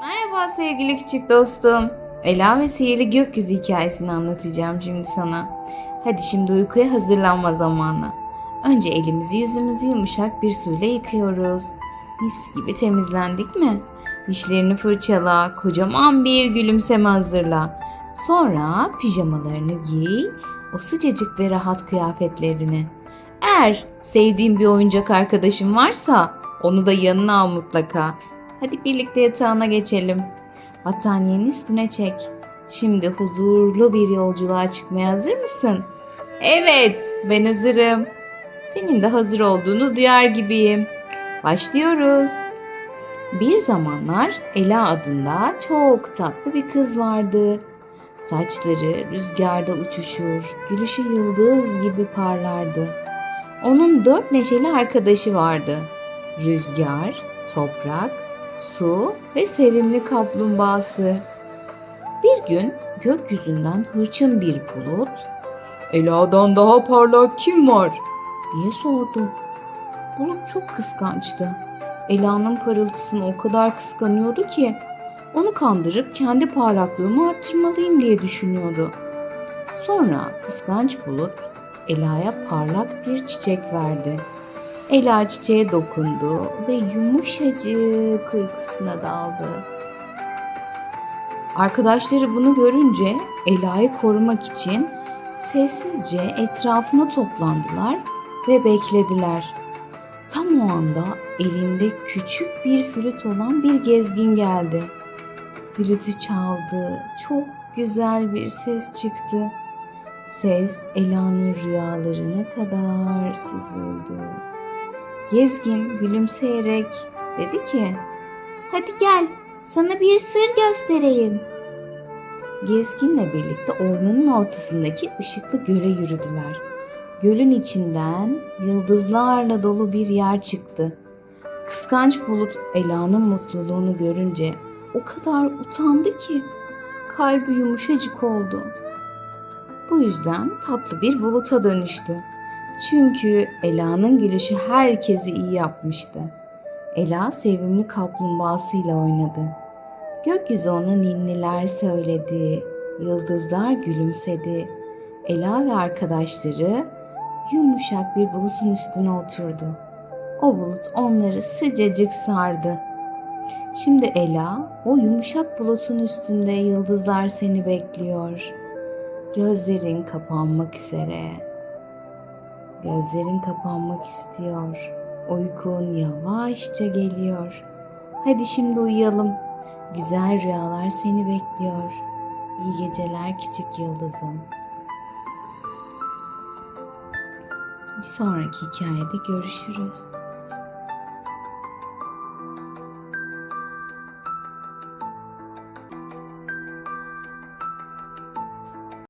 Merhaba sevgili küçük dostum. Ela ve sihirli gökyüzü hikayesini anlatacağım şimdi sana. Hadi şimdi uykuya hazırlanma zamanı. Önce elimizi yüzümüzü yumuşak bir suyla yıkıyoruz. Mis gibi temizlendik mi? Dişlerini fırçala, kocaman bir gülümseme hazırla. Sonra pijamalarını giy, o sıcacık ve rahat kıyafetlerini. Eğer sevdiğin bir oyuncak arkadaşın varsa onu da yanına al mutlaka. Hadi birlikte yatağına geçelim. Battaniyenin üstüne çek. Şimdi huzurlu bir yolculuğa çıkmaya hazır mısın? Evet, ben hazırım. Senin de hazır olduğunu duyar gibiyim. Başlıyoruz. Bir zamanlar Ela adında çok tatlı bir kız vardı. Saçları rüzgarda uçuşur, gülüşü yıldız gibi parlardı. Onun dört neşeli arkadaşı vardı. Rüzgar, toprak, su ve sevimli kaplumbağası. Bir gün gökyüzünden hırçın bir bulut, Ela'dan daha parlak kim var? diye sordu. Bulut çok kıskançtı. Ela'nın parıltısını o kadar kıskanıyordu ki onu kandırıp kendi parlaklığımı arttırmalıyım diye düşünüyordu. Sonra kıskanç bulut Ela'ya parlak bir çiçek verdi. Ela çiçeğe dokundu ve yumuşacık uykusuna daldı. Arkadaşları bunu görünce Ela'yı korumak için sessizce etrafına toplandılar ve beklediler. Tam o anda elinde küçük bir flüt olan bir gezgin geldi. Flütü çaldı. Çok güzel bir ses çıktı. Ses Ela'nın rüyalarına kadar süzüldü. Gezgin gülümseyerek dedi ki Hadi gel sana bir sır göstereyim. Gezginle birlikte ormanın ortasındaki ışıklı göle yürüdüler. Gölün içinden yıldızlarla dolu bir yer çıktı. Kıskanç bulut Ela'nın mutluluğunu görünce o kadar utandı ki kalbi yumuşacık oldu. Bu yüzden tatlı bir buluta dönüştü. Çünkü Ela'nın gülüşü herkesi iyi yapmıştı. Ela sevimli kaplumbağasıyla oynadı. Gökyüzü ona ninniler söyledi. Yıldızlar gülümsedi. Ela ve arkadaşları yumuşak bir bulutun üstüne oturdu. O bulut onları sıcacık sardı. Şimdi Ela, o yumuşak bulutun üstünde yıldızlar seni bekliyor. Gözlerin kapanmak üzere. Gözlerin kapanmak istiyor. Uykun yavaşça geliyor. Hadi şimdi uyuyalım. Güzel rüyalar seni bekliyor. İyi geceler küçük yıldızım. Bir sonraki hikayede görüşürüz.